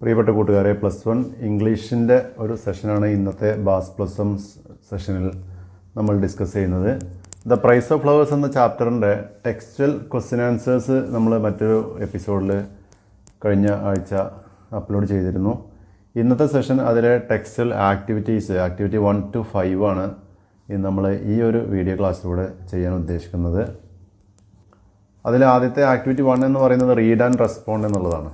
പ്രിയപ്പെട്ട കൂട്ടുകാരെ plus one ഇംഗ്ലീഷിന്റെ ഒരു സെഷനാണ് ഇന്നത്തെ ബാസ് പ്ലസ് വൺ സെഷനിൽ നമ്മൾ ഡിസ്കസ് ചെയ്യുന്നത്. ദ പ്രൈസ് ഓഫ് ഫ്ലവേഴ്സ് എന്ന ചാപ്റ്ററിന്റെ ടെക്സ്റ്റൽ ക്വസ്റ്റ്യൻ ആൻസേഴ്സ് നമ്മൾ മറ്റൊരു എപ്പിസോഡിൽ കഴിഞ്ഞ ആഴ്ച അപ്ലോഡ് ചെയ്തിരുന്നു. ഇന്നത്തെ സെഷൻ അതിലെ textual activities activity one two five ആണ് ഇന്ന് നമ്മൾ ഈ ഒരു വീഡിയോ ക്ലാസ്സിലൂടെ ചെയ്യാൻ ഉദ്ദേശിക്കുന്നത്. അതിൽ ആദ്യത്തെ ആക്ടിവിറ്റി വൺ എന്ന് പറയുന്നത് റീഡ് ആൻഡ് റെസ്പോണ്ട് എന്നുള്ളതാണ്.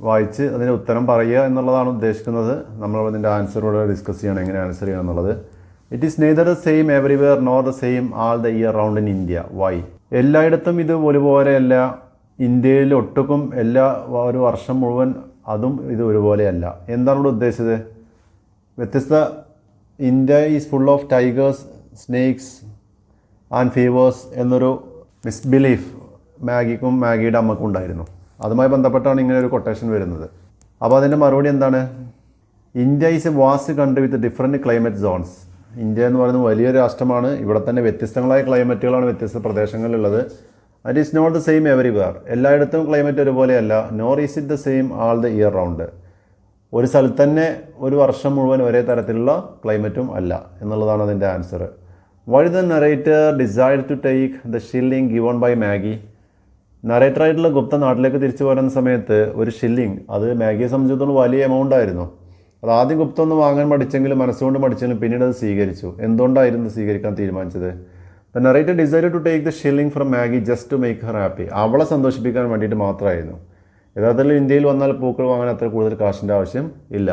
വായിച്ച് അതിന്റെ ഉത്തരം പറയുക എന്നുള്ളതാണ് ഉദ്ദേശിക്കുന്നത്. നമ്മൾ അതിന്റെ ആൻസറോട് ഡിസ്കസ് ചെയ്യണം എങ്ങനെ ആൻസർ ചെയ്യണം എന്നുള്ളത്. It is neither the same everywhere nor the same all the year round in India why എല്ലായിടത്തും ഇത് ഒരുപോലെയല്ല. ഇന്ത്യയിൽ ഒട്ടുക്കും എല്ലാ ഒരു വർഷം മുഴുവൻ അതും ഇത് ഒരുപോലെയല്ല. എന്താണ് ഇവിടെ ഉദ്ദേശിച്ചത്? വ്യത്യസ്ത India is full of tigers snakes and fevers എന്നൊരു മിസ്ബിലീഫ് മാഗിക്കും മാഗിയുടെ അമ്മക്കും ഉണ്ടായിരുന്നു. അതുമായി ബന്ധപ്പെട്ടാണ് ഇങ്ങനെ ഒരു കൊട്ടേഷൻ വരുന്നത്. അപ്പോൾ അതിന്റെ മറുപടി എന്താണ്? India is a vast country with different climate zones India എന്ന് പറയുന്നത് വലിയൊരു രാഷ്ട്രമാണ്. ഇവിടെ തന്നെ വ്യത്യസ്തങ്ങളായ ക്ലൈമറ്റുകളാണ് വ്യത്യസ്ത പ്രദേശങ്ങളിലുള്ളത്. It is not the same everywhere എല്ലായിടത്തും ക്ലൈമറ്റ് ഒരുപോലെയല്ല. Nor is it the same all the year round ഒരു സ്ഥലത്ത് തന്നെ ഒരു വർഷം മുഴുവൻ ഒരേ തരത്തിലുള്ള ക്ലൈമറ്റും അല്ല എന്നുള്ളതാണ് അതിന്റെ answer why the narrator decide to take the shilling given by Maggie നറേറ്ററായിട്ടുള്ള Gupta നാട്ടിലേക്ക് തിരിച്ചു പോരുന്ന സമയത്ത് ഒരു ഷില്ലിങ് അത് മാഗിയെ സംബന്ധിച്ചിടത്തോളം വലിയ എമൗണ്ട് ആയിരുന്നു. അത് ആദ്യം ഗുപ്ത ഒന്ന് വാങ്ങാൻ പഠിച്ചെങ്കിലും മനസ്സുകൊണ്ട് മടിച്ചെങ്കിലും പിന്നീട് അത് സ്വീകരിച്ചു. എന്തുകൊണ്ടായിരുന്നു സ്വീകരിക്കാൻ തീരുമാനിച്ചത്? The narrator decide to take the shilling from Maggie just to make her happy അവളെ സന്തോഷിപ്പിക്കാൻ വേണ്ടിയിട്ട് മാത്രമായിരുന്നു. യഥാർത്ഥത്തിൽ ഇന്ത്യയിൽ വന്നാൽ പൂക്കൾ വാങ്ങാൻ അത്ര കൂടുതൽ കാശിന്റെ ആവശ്യം ഇല്ല.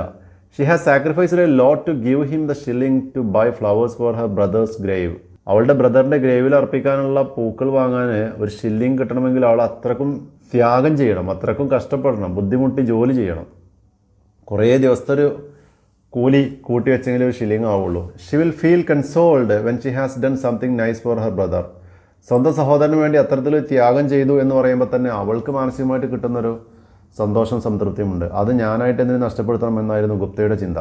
She has sacrificed a lot to give him the shilling to buy flowers for her brother's grave അവളുടെ ബ്രദറിന്റെ ഗ്രേവിൽ അർപ്പിക്കാനുള്ള പൂക്കൾ വാങ്ങാൻ ഒരു ഷില്ലിങ് കിട്ടണമെങ്കിൽ അവൾ അത്രക്കും ത്യാഗം ചെയ്യണം അത്രക്കും കഷ്ടപ്പെടണം ബുദ്ധിമുട്ടി ജോലി ചെയ്യണം. കുറേ ദിവസത്തെ ഒരു കൂലി കൂട്ടി വെച്ചെങ്കിലും ഒരു ഷില്ലിങ് ആവുള്ളൂ. She will feel consoled when she has done something nice for her brother സ്വന്തം സഹോദരന് വേണ്ടി അത്തരത്തിൽ ത്യാഗം ചെയ്തു എന്ന് പറയുമ്പോൾ തന്നെ അവൾക്ക് മാനസികമായിട്ട് കിട്ടുന്നൊരു സന്തോഷം സംതൃപ്തിയുമുണ്ട്. അത് ഞാനായിട്ട് എന്തിനു നഷ്ടപ്പെടുത്തണം എന്നായിരുന്നു ഗുപ്തയുടെ ചിന്ത.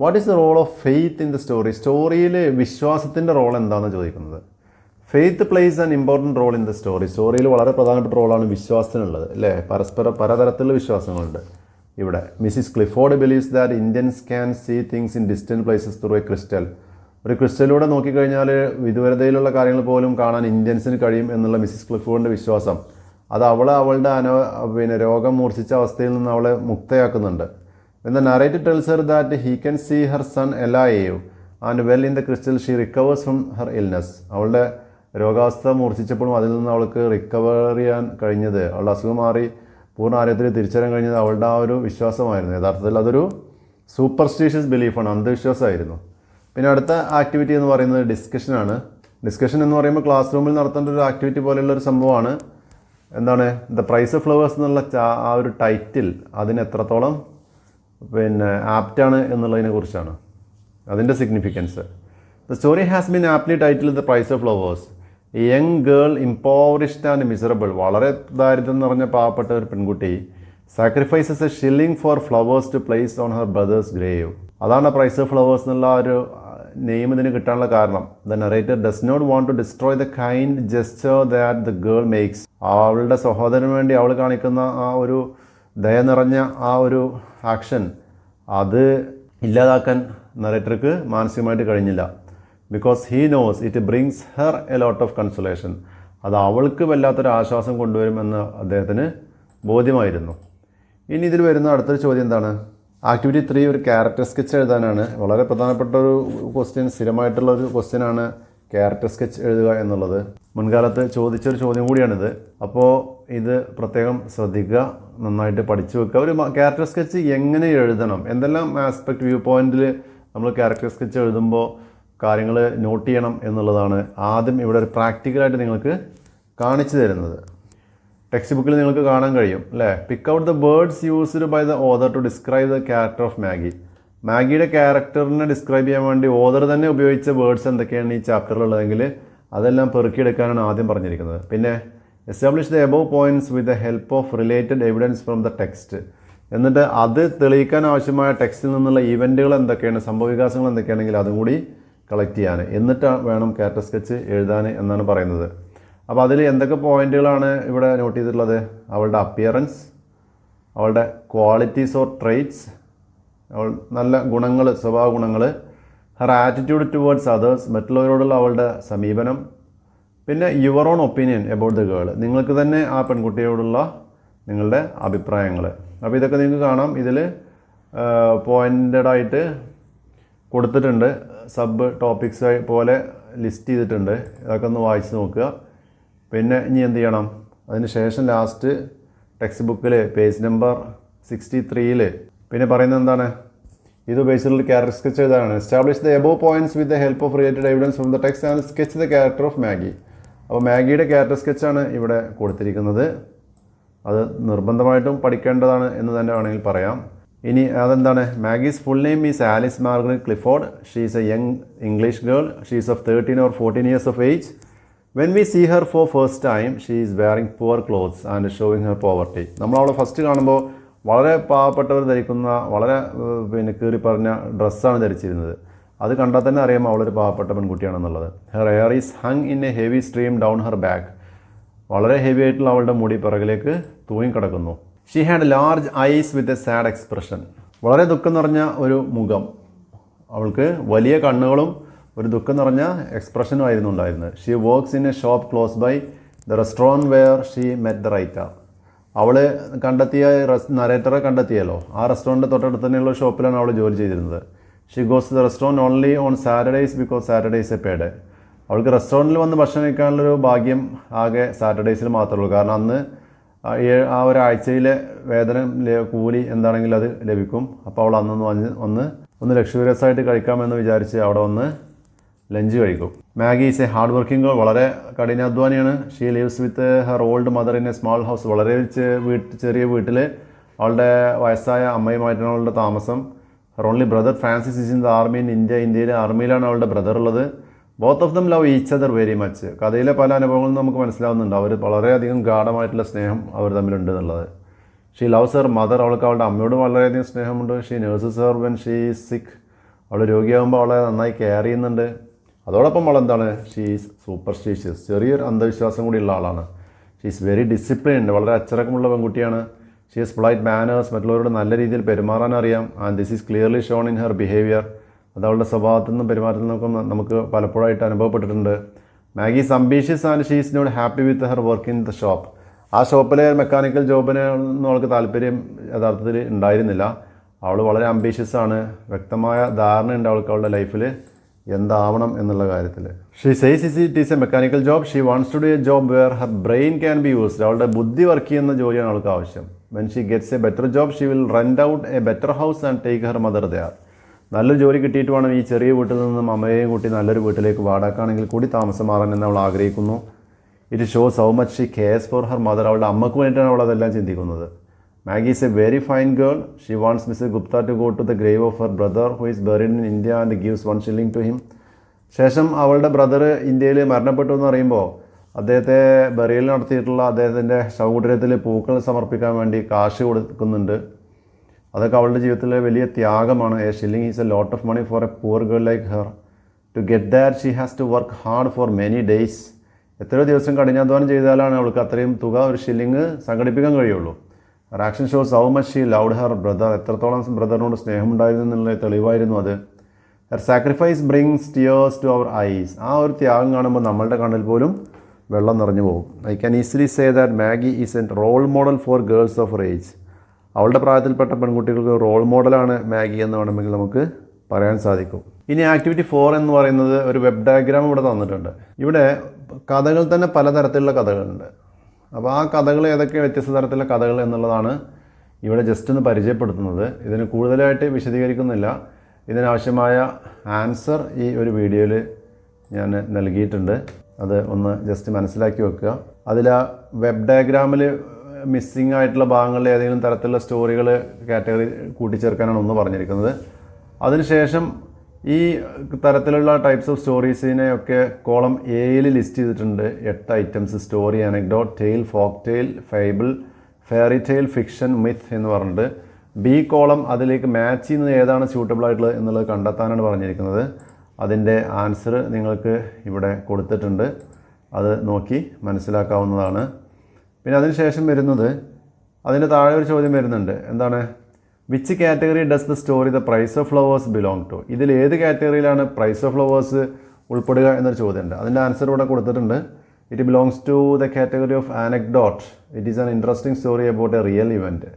What is the role of faith in the story സ്റ്റോറിയിൽ വിശ്വാസത്തിന്റെ റോൾ എന്താണെന്ന് ചോദിക്കുന്നത്. Faith plays an important role in the story സ്റ്റോറിയിൽ വളരെ പ്രധാനപ്പെട്ട റോളാണ് വിശ്വാസത്തിനുള്ളത് അല്ലേ? പരസ്പര പലതരത്തിലുള്ള വിശ്വാസങ്ങളുണ്ട് ഇവിടെ. Mrs Clifford believes that Indians can see things in distant places through a crystal ഒരു ക്രിസ്റ്റലിലൂടെ നോക്കിക്കഴിഞ്ഞാൽ വിദൂരതയിലുള്ള കാര്യങ്ങൾ പോലും കാണാൻ ഇന്ത്യൻസിന് കഴിയും എന്നുള്ള മിസ്സിസ് ക്ലിഫോർഡിന്റെ വിശ്വാസം. അത് അവളെ അവളുടെ അന പിന്നെ രോഗം മൂർച്ഛിച്ച അവസ്ഥയിൽ നിന്ന് അവളെ മുക്തയാക്കുന്നുണ്ട്. എന്നാൽ narrator tells her that he can see her son alive and well in the crystal she recovers from her illness അവളുടെ രോഗാവസ്ഥ മൂർച്ഛിച്ചപ്പോഴും അതിൽ നിന്ന് അവൾക്ക് റിക്കവർ ചെയ്യാൻ കഴിഞ്ഞത്. അവളുടെ അസുഖം മാറി പൂർണ ആരോഗ്യത്തിൽ തിരിച്ചറിയാൻ കഴിഞ്ഞത് അവളുടെ ആ ഒരു വിശ്വാസമായിരുന്നു. യഥാർത്ഥത്തിൽ അതൊരു സൂപ്പർസ്റ്റീഷ്യസ് ബിലീഫാണ് അന്ധവിശ്വാസമായിരുന്നു. പിന്നെ അടുത്ത ആക്ടിവിറ്റി എന്ന് പറയുന്നത് ഡിസ്കഷനാണ് ഡിസ്കഷൻ എന്ന് പറയുമ്പോൾ ക്ലാസ് റൂമിൽ നടത്തേണ്ട ഒരു ആക്ടിവിറ്റി പോലെയുള്ള ഒരു സംഭവമാണ്. എന്താണ്? ദ പ്രൈസ് ഓഫ് ഫ്ലവേഴ്സ് എന്നുള്ള ആ ഒരു ടൈറ്റിൽ അതിന് എത്രത്തോളം പിന്നെ ആപ്റ്റാണ് എന്നുള്ളതിനെ കുറിച്ചാണ്. അതിന്റെ significance the story has been aptly titled the price of flowers young girl impoverished and miserable വളരെ ദാരിദ്ര്യം നിറഞ്ഞ പാവപ്പെട്ട ഒരു പെൺകുട്ടി sacrifices a shilling for flowers to place on her brother's grave അതാണ് പ്രൈസ് ഓഫ് ഫ്ലവേഴ്സ് എന്നുള്ള ഒരു നെയിം ഇതിന് കിട്ടാനുള്ള കാരണം. The narrator does not want to destroy the kind gesture that the girl makes അവളുടെ സഹോദരന് വേണ്ടി അവൾ കാണിക്കുന്ന ആ ഒരു ദയ നിറഞ്ഞ ആ ഒരു ആക്ഷൻ അത് ഇല്ലാതാക്കാൻ നറേറ്റർക്ക് മാനസികമായിട്ട് കഴിഞ്ഞില്ല. Because he knows it brings her a lot of consolation അത് അവൾക്ക് വല്ലാത്തൊരു ആശ്വാസം കൊണ്ടുവരുമെന്ന് അദ്ദേഹത്തിന് ബോധ്യമായിരുന്നു. ഇനി ഇതിൽ വരുന്ന അടുത്തൊരു ചോദ്യം എന്താണ്? ആക്ടിവിറ്റി ത്രീ ഒരു ക്യാരക്ടർ സ്കെച്ച് എഴുതാനാണ്. വളരെ പ്രധാനപ്പെട്ട ഒരു ക്വസ്റ്റ്യൻ സ്ഥിരമായിട്ടുള്ള ഒരു ക്വസ്റ്റ്യനാണ് ക്യാരക്ടർ സ്കെച്ച് എഴുതുക എന്നുള്ളത്. മുൻകാലത്ത് ചോദിച്ചൊരു ചോദ്യം കൂടിയാണിത്. അപ്പോൾ ഇത് പ്രത്യേകം ശ്രദ്ധിക്കുക നന്നായിട്ട് പഠിച്ചു വെക്കുക. ഒരു ക്യാരക്ടർ സ്കെച്ച് എങ്ങനെ എഴുതണം? എന്തെല്ലാം ആസ്പെക്ട് വ്യൂ പോയിന്റിൽ നമ്മൾ ക്യാരക്ടർ സ്കെച്ച് എഴുതുമ്പോൾ കാര്യങ്ങൾ നോട്ട് ചെയ്യണം എന്നുള്ളതാണ് ആദ്യം ഇവിടെ ഒരു പ്രാക്ടിക്കലായിട്ട് നിങ്ങൾക്ക് കാണിച്ചു തരുന്നത്. ടെക്സ്റ്റ് ബുക്കിൽ നിങ്ങൾക്ക് കാണാൻ കഴിയും അല്ലേ? Pick out the words used by the author to describe the character of Maggie മാഗിയുടെ ക്യാരക്ടറിനെ ഡിസ്ക്രൈബ് ചെയ്യാൻ വേണ്ടി ഓദർ തന്നെ ഉപയോഗിച്ച വേർഡ്സ് എന്തൊക്കെയാണ് ഈ ചാപ്റ്ററിലുള്ളതെങ്കിൽ അതെല്ലാം പെറുക്കിയെടുക്കാനാണ് ആദ്യം പറഞ്ഞിരിക്കുന്നത്. പിന്നെ establish the above points with the help of related evidence from the text എന്നിട്ട് അത് തെളിയിക്കാൻ ആവശ്യമായ ടെക്സ്റ്റിൽ നിന്നുള്ള ഇവന്റുകൾ എന്തൊക്കെയാണ് സംഭവവികാസങ്ങൾ എന്തൊക്കെയാണെങ്കിൽ അതും കൂടി കളക്ട് ചെയ്യാൻ. എന്നിട്ട് വേണം ക്യാരക്ടർ സ്കെച്ച് എഴുതാൻ എന്നാണ് പറയുന്നത്. അപ്പോൾ അതിൽ എന്തൊക്കെ പോയിന്റുകളാണ് ഇവിടെ നോട്ട് ചെയ്തിട്ടുള്ളത്? അവളുടെ അപ്പിയറൻസ് അവളുടെ ക്വാളിറ്റീസ് ഓർ ട്രേറ്റ്സ് അവൾ നല്ല ഗുണങ്ങൾ സ്വഭാവ ഗുണങ്ങൾ ഹർ ആറ്റിറ്റ്യൂഡ് ടുവേർഡ്സ് അതേഴ്സ് മറ്റുള്ളവരോടുള്ള അവളുടെ സമീപനം പിന്നെ your own opinion about the girl നിങ്ങൾക്ക് തന്നെ ആ പെൺകുട്ടിയോടുള്ള നിങ്ങളുടെ അഭിപ്രായങ്ങൾ. അപ്പോൾ ഇതൊക്കെ നിങ്ങൾക്ക് കാണാം. ഇതിൽ പോയിന്റഡായിട്ട് കൊടുത്തിട്ടുണ്ട്. സബ് ടോപ്പിക്സ് പോലെ ലിസ്റ്റ് ചെയ്തിട്ടുണ്ട്. ഇതൊക്കെ ഒന്ന് വായിച്ച് നോക്കുക. പിന്നെ ഇനി എന്ത് ചെയ്യണം? അതിന് ശേഷം ലാസ്റ്റ് ടെക്സ്റ്റ് ബുക്കിൽ പേജ് നമ്പർ സിക്സ്റ്റി ത്രീയിൽ പിന്നെ പറയുന്നത് എന്താണ്? ഇത് ബേസിലുള്ള ക്യാരക്ടർ സ്കെച്ച് എഴുതാനാണ് establish the above points with the help of related evidence from the text and sketch the character of Maggie അപ്പോൾ മാഗിയുടെ ക്യാരക്ടർ സ്കെച്ചാണ് ഇവിടെ കൊടുത്തിരിക്കുന്നത്. അത് നിർബന്ധമായിട്ടും പഠിക്കേണ്ടതാണ് എന്ന് തന്നെ വേണമെങ്കിൽ പറയാം. ഇനി അതെന്താണ്? Maggie's full name is Alice Margaret Clifford she is a young English girl she is of thirteen or fourteen years of age when we see her for first time she is wearing poor clothes and showing her poverty നമ്മൾ അവളെ first കാണുമ്പോൾ വളരെ പാവപ്പെട്ടവർ ധരിക്കുന്ന വളരെ പിന്നെ കീറി പറഞ്ഞ ഡ്രസ്സാണ് ധരിച്ചിരുന്നത്. അത് കണ്ടാൽ തന്നെ അറിയാം അവളൊരു പാവപ്പെട്ട പെൺകുട്ടിയാണെന്നുള്ളത്. Her hair is hung in a heavy stream down her back വളരെ ഹെവി ആയിട്ടുള്ള അവളുടെ മുടി പിറകിലേക്ക് തൂങ്ങിക്കിടക്കുന്നു she had large eyes with a sad expression വളരെ ദുഃഖം നിറഞ്ഞ ഒരു മുഖം. അവൾക്ക് വലിയ കണ്ണുകളും ഒരു ദുഃഖം നിറഞ്ഞ എക്സ്പ്രഷനും ആയിരുന്നു ഉണ്ടായിരുന്നത്. She works in a shop close by the restaurant where she met the writer അവൾ കണ്ടെത്തിയ റെസ് നരേറ്ററെ കണ്ടെത്തിയല്ലോ. ആ റെസ്റ്റോറന്റ് തൊട്ടടുത്ത് തന്നെയുള്ള ഷോപ്പിലാണ് അവൾ ജോലി ചെയ്തിരുന്നത്. She goes the restaurant only on Saturdays because Saturdays a paid അവൾക്ക് റെസ്റ്റോറന്റിൽ വന്ന് ഭക്ഷണം കഴിക്കാനുള്ളൊരു ഭാഗ്യം ആകെ സാറ്റർഡേയ്സിൽ മാത്രമേ ഉള്ളൂ. കാരണം അന്ന് ആ ഒരാഴ്ചയിലെ വേതനം കൂലി എന്താണെങ്കിലും അത് ലഭിക്കും. അപ്പോൾ അവൾ അന്നൊന്ന് വന്ന് ഒന്ന് ഒന്ന് ലക്ഷറിയസ് ആയിട്ട് കഴിക്കാമെന്ന് വിചാരിച്ച് അവിടെ വന്ന് ലഞ്ച് കഴിക്കും. Maggie is a hard working girl. വളരെ കഠിനാധ്വാനിയാണ് she lives with her old mother in a small house. വളരെ വീട്ട് ചെറിയ വീട്ടിൽ അവളുടെ വയസ്സായ അമ്മയുമായിട്ടാണ് അവളുടെ താമസം. Her only brother Francis is in the army in India ഇന്ത്യയിലെ ആർമിയിലാണ് അവളുടെ ബ്രദർ ഉള്ളത്. Both of them love each other very much കഥയിലെ പല അനുഭവങ്ങളും നമുക്ക് മനസ്സിലാവുന്നുണ്ട്. അവർ വളരെയധികം ഗാഠമായിട്ടുള്ള സ്നേഹം അവർ തമ്മിലുണ്ട് എന്നുള്ളത്. ഷീ ലവ്സ് ഹെർ മദർ അവൾക്ക് അവളുടെ അമ്മയോട് വളരെയധികം സ്നേഹമുണ്ട്. She nurses her when she sick അവൾ രോഗിയാകുമ്പോൾ അവളെ നന്നായി കെയർ ചെയ്യുന്നുണ്ട്. അതോടൊപ്പം അവൾ എന്താണ്? ഷീസ് സൂപ്പർസ്റ്റീഷ്യസ് ചെറിയൊരു അന്ധവിശ്വാസം കൂടിയുള്ള ആളാണ്. ഷീസ് വെരി ഡിസിപ്ലിൻഡ് വളരെ അച്ചടക്കമുള്ള പെൺകുട്ടിയാണ്. ഷീസ് പൊളൈറ്റ് മാനേഴ്സ് മറ്റുള്ളവരോട് നല്ല രീതിയിൽ പെരുമാറാൻ അറിയാം. And this is clearly shown in her behaviour അത് അവളുടെ സ്വഭാവത്തിൽ നിന്നും പെരുമാറ്റത്തിൽ നിന്നും നമുക്ക് പലപ്പോഴായിട്ട് അനുഭവപ്പെട്ടിട്ടുണ്ട്. Maggie ambitious and she is not happy with her work in the shop ആ ഷോപ്പിലെ മെക്കാനിക്കൽ ജോബിനൊന്നും അവൾക്ക് താല്പര്യം യഥാർത്ഥത്തിൽ ഉണ്ടായിരുന്നില്ല. അവൾ വളരെ അംബീഷ്യസ് ആണ്. വ്യക്തമായ ധാരണയുണ്ട് അവൾക്ക് അവളുടെ ലൈഫിൽ എന്താവണം എന്നുള്ള കാര്യത്തിൽ. She says is it is a mechanical job she wants to do a job where her brain can be used അവളുടെ ബുദ്ധി വർക്ക് ചെയ്യുന്ന ജോലിയാണ് അവൾക്ക് ആവശ്യം. When she gets a better job she will rent out a better house and take her mother there നല്ലൊരു ജോലി കിട്ടിയിട്ട് വേണം ഈ ചെറിയ വീട്ടിൽ നിന്നും അമ്മയെയും കൂട്ടി നല്ലൊരു വീട്ടിലേക്ക് വാടാക്കാണെങ്കിൽ കൂടി താമസം മാറാൻ എന്ന് അവൾ ആഗ്രഹിക്കുന്നു. It shows how much she cares for her mother അവളുടെ അമ്മയ്ക്ക് വേണ്ടിയിട്ടാണ് അവൾ അതെല്ലാം ചിന്തിക്കുന്നത്. Maggie is a very fine girl she wants Mister Gupta to go to the grave of her brother who is buried in India and gives one shilling to him ശേഷം അവളുടെ brother ഇന്ത്യയിൽ മരണപ്പെട്ടു എന്ന് അറിയുമ്പോൾ അദ്ദേഹത്തെ ബറിയൽ നടത്തിയിട്ടുള്ള അദ്ദേഹത്തിന്റെ ശവകുടീരത്തിൽ പൂക്കൾ സമർപ്പിക്കാൻ വേണ്ടി കാശ് കൊടുക്കുന്നുണ്ട്. അതൊക്കെ അവളുടെ ജീവിതത്തിലെ വലിയ ത്യാഗമാണ്. A shilling is a lot of money for a poor girl like her to get that she has to work hard for many days എത്രയോ ദിവസം കഠിനാധ്വാനം ചെയ്താലാണ് അവൾക്ക് അത്രയും തുക ഒരു ഷില്ലിങ് സംഘടിപ്പിക്കാൻ കഴിയുള്ളൂ. Shows how much she loved her brother എത്രത്തോളം ബ്രദറിനോട് സ്നേഹമുണ്ടായിരുന്നു എന്നുള്ള തെളിവായിരുന്നു അത്. Her sacrifice brings tears to our eyes ആ ഒരു ത്യാഗം കാണുമ്പോൾ നമ്മളുടെ കണ്ണിൽ പോലും വെള്ളം നിറഞ്ഞു പോകും. I can easily say that Maggie is an role model for girls of age അവളുടെ പ്രായത്തിൽപ്പെട്ട പെൺകുട്ടികൾക്ക് റോൾ മോഡലാണ് മാഗി എന്ന് വേണമെങ്കിൽ നമുക്ക് പറയാൻ സാധിക്കും. ഇനി ആക്ടിവിറ്റി ഫോർ എന്ന് പറയുന്നത് ഒരു വെബ് ഡയഗ്രാം ഇവിടെ തന്നിട്ടുണ്ട്. ഇവിടെ കഥകൾ തന്നെ പലതരത്തിലുള്ള കഥകളുണ്ട്. അപ്പോൾ ആ കഥകൾ ഏതൊക്കെ വ്യത്യസ്ത തരത്തിലുള്ള കഥകൾ എന്നുള്ളതാണ് ഇവിടെ ജസ്റ്റ് ഒന്ന് പരിചയപ്പെടുത്തുന്നത്. ഇതിന് കൂടുതലായിട്ട് വിശദീകരിക്കുന്നില്ല. ഇതിനാവശ്യമായ ആൻസർ ഈ ഒരു വീഡിയോയിൽ ഞാൻ നൽകിയിട്ടുണ്ട്. അത് ഒന്ന് ജസ്റ്റ് മനസ്സിലാക്കി വെക്കുക. അതിൽ ആ വെബ് ഡയഗ്രാമിൽ മിസ്സിംഗ് ആയിട്ടുള്ള ഭാഗങ്ങളിൽ ഏതെങ്കിലും തരത്തിലുള്ള സ്റ്റോറികൾ കാറ്റഗറി കൂട്ടിച്ചേർക്കാനാണ് ഒന്ന് പറഞ്ഞിരിക്കുന്നത്. അതിനുശേഷം ഈ തരത്തിലുള്ള ടൈപ്സ് ഓഫ് സ്റ്റോറീസിനെയൊക്കെ കോളം എയിൽ ലിസ്റ്റ് ചെയ്തിട്ടുണ്ട്. എട്ട് items story anecdote tale folk tale fable fairy tale fiction myth എന്ന് പറഞ്ഞിട്ട്. ബി കോളം അതിലേക്ക് മാച്ച് ചെയ്യുന്നത് ഏതാണ് സ്യൂട്ടബിൾ ആയിട്ടുള്ളത് എന്നുള്ളത് കണ്ടെത്താനാണ് പറഞ്ഞിരിക്കുന്നത്. അതിന്റെ ആൻസർ നിങ്ങൾക്ക് ഇവിടെ കൊടുത്തിട്ടുണ്ട്. അത് നോക്കി മനസ്സിലാക്കാവുന്നതാണ്. പിന്നെ അതിന് ശേഷം വരുന്നത് അതിന്റെ താഴെ ഒരു ചോദ്യം വരുന്നുണ്ട്. എന്താണ്? Which category does the story the price of flowers belong to ഇതിൽ ഏത് കാറ്റഗറിയിലാണ് പ്രൈസ് ഓഫ് ഫ്ലവേഴ്സ് ഉൾപ്പെടുക എന്നൊരു ചോദ്യമുണ്ട്. അതിന്റെ ആൻസർ ഇവിടെ കൊടുത്തിട്ടുണ്ട്. It belongs to the category of anecdote it is an interesting story about a real event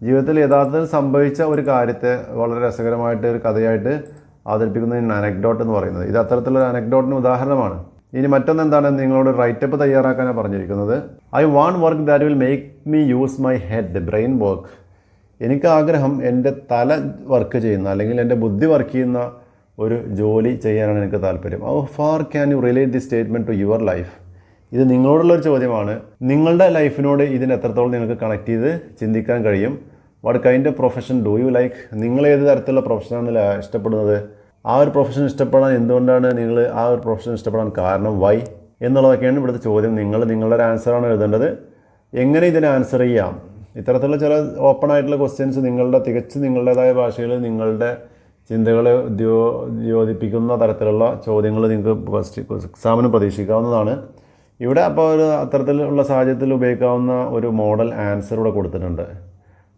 ജീവിതത്തിൽ യഥാർത്ഥത്തിൽ സംഭവിച്ച ഒരു കാര്യത്തെ വളരെ രസകരമായിട്ട് ഒരു കഥയായിട്ട് അവതരിപ്പിക്കുന്നതിന് അനക്ഡോട്ട് എന്ന് പറയുന്നത്. ഇത് അത്തരത്തിലുള്ള അനക്ഡോട്ടിന് ഉദാഹരണമാണ്. ഇനി മറ്റൊന്ന് എന്താണ് നിങ്ങളോട് റൈറ്റപ്പ് തയ്യാറാക്കാനാണ് പറഞ്ഞിരിക്കുന്നത്. I want work that will make me use my head brain work എനിക്ക് ആഗ്രഹം എന്റെ തല വർക്ക് ചെയ്യുന്ന അല്ലെങ്കിൽ എന്റെ ബുദ്ധി വർക്ക് ചെയ്യുന്ന ഒരു ജോലി ചെയ്യാനാണ് എനിക്ക് താല്പര്യം. How far can you relate the statement to your life ഇത് നിങ്ങളോടുള്ളൊരു ചോദ്യമാണ്. നിങ്ങളുടെ ലൈഫിനോട് ഇതിന് എത്രത്തോളം നിങ്ങൾക്ക് കണക്ട് ചെയ്ത് ചിന്തിക്കാൻ കഴിയും? What kind of profession do you like നിങ്ങൾ ഏത് തരത്തിലുള്ള പ്രൊഫഷനാണ് ഇഷ്ടപ്പെടുന്നത്? ആ ഒരു പ്രൊഫഷൻ ഇഷ്ടപ്പെടാൻ എന്തുകൊണ്ടാണ് നിങ്ങൾ ആ ഒരു പ്രൊഫഷൻ ഇഷ്ടപ്പെടാൻ കാരണം? വൈ എന്നുള്ളതൊക്കെയാണ് ഇവിടുത്തെ ചോദ്യം. നിങ്ങൾ നിങ്ങളുടെ ആൻസറാണ് എഴുതേണ്ടത്. എങ്ങനെ ഇതിന് ആൻസർ ചെയ്യാം? ഇത്തരത്തിലുള്ള ചില ഓപ്പൺ ആയിട്ടുള്ള ക്വസ്റ്റ്യൻസ് നിങ്ങളുടെ തികച്ച് നിങ്ങളുടേതായ ഭാഷയിൽ നിങ്ങളുടെ ചിന്തകളെ ഉദ്യോ ഉദ്യോതിപ്പിക്കുന്ന തരത്തിലുള്ള ചോദ്യങ്ങൾ നിങ്ങൾക്ക് എക്സാമിന് പ്രതീക്ഷിക്കാവുന്നതാണ്. ഇവിടെ അപ്പോൾ ഒരു അത്തരത്തിലുള്ള സാഹചര്യത്തിൽ ഉപയോഗിക്കാവുന്ന ഒരു മോഡൽ ആൻസർ ഇവിടെ കൊടുത്തിട്ടുണ്ട്.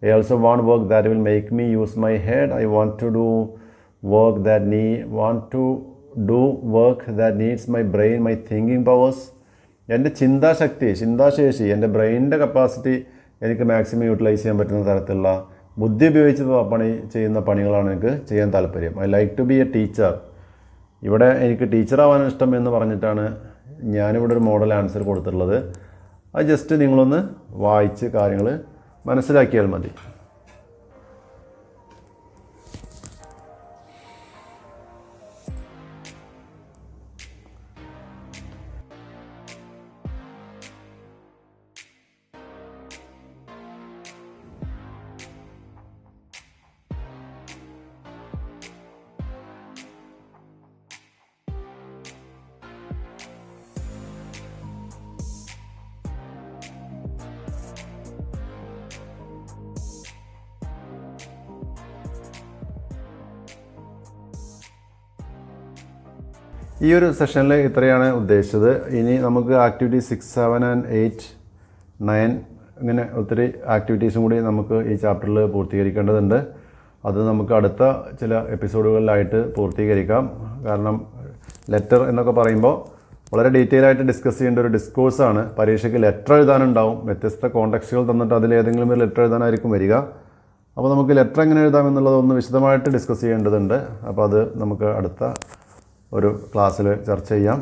I also want work that will make me use my head I want to do work that നീ want to do work that needs my brain my thinking powers എന്റെ ചിന്താശക്തി ചിന്താശേഷി എന്റെ ബ്രെയിനിന്റെ കപ്പാസിറ്റി എനിക്ക് maximum utilise ചെയ്യാൻ പറ്റുന്ന തരത്തിലുള്ള ബുദ്ധി ഉപയോഗിച്ച് പണി ചെയ്യുന്ന പണികളാണ് എനിക്ക് ചെയ്യാൻ താല്പര്യം. I like to be a teacher ഇവിടെ എനിക്ക് ടീച്ചറാവാൻ ഇഷ്ടം എന്ന് പറഞ്ഞിട്ടാണ് ഞാനിവിടെ ഒരു മോഡൽ ആൻസർ കൊടുത്തിട്ടുള്ളത്. അത് ജസ്റ്റ് നിങ്ങളൊന്ന് വായിച്ച് കാര്യങ്ങൾ മനസ്സിലാക്കിയാൽ മതി. ഈ ഒരു സെഷനിൽ ഇത്രയാണ് ഉദ്ദേശിച്ചത്. ഇനി നമുക്ക് activity six seven and eight nine ഇങ്ങനെ ഒത്തിരി ആക്ടിവിറ്റീസും കൂടി നമുക്ക് ഈ ചാപ്റ്ററിൽ പൂർത്തീകരിക്കേണ്ടതുണ്ട്. അത് നമുക്ക് അടുത്ത ചില എപ്പിസോഡുകളിലായിട്ട് പൂർത്തീകരിക്കാം. കാരണം ലെറ്റർ എന്നൊക്കെ പറയുമ്പോൾ വളരെ ഡീറ്റെയിൽ ആയിട്ട് ഡിസ്കസ് ചെയ്യേണ്ട ഒരു ഡിസ്കോഴ്സാണ് പരീക്ഷയ്ക്ക് ലെറ്റർ എഴുതാനുണ്ടാവും. വ്യത്യസ്ത കോണ്ടക്സ്റ്റുകൾ തന്നിട്ട് അതിൽ ഏതെങ്കിലും ഒരു ലെറ്റർ എഴുതാനായിരിക്കും വരിക. അപ്പോൾ നമുക്ക് ലെറ്റർ എങ്ങനെ എഴുതാം എന്നുള്ളത് ഒന്ന് വിശദമായിട്ട് ഡിസ്കസ് ചെയ്യേണ്ടതുണ്ട്. അപ്പോൾ അത് നമുക്ക് അടുത്ത ഒരു ക്ലാസ്സിൽ ചർച്ച ചെയ്യാം.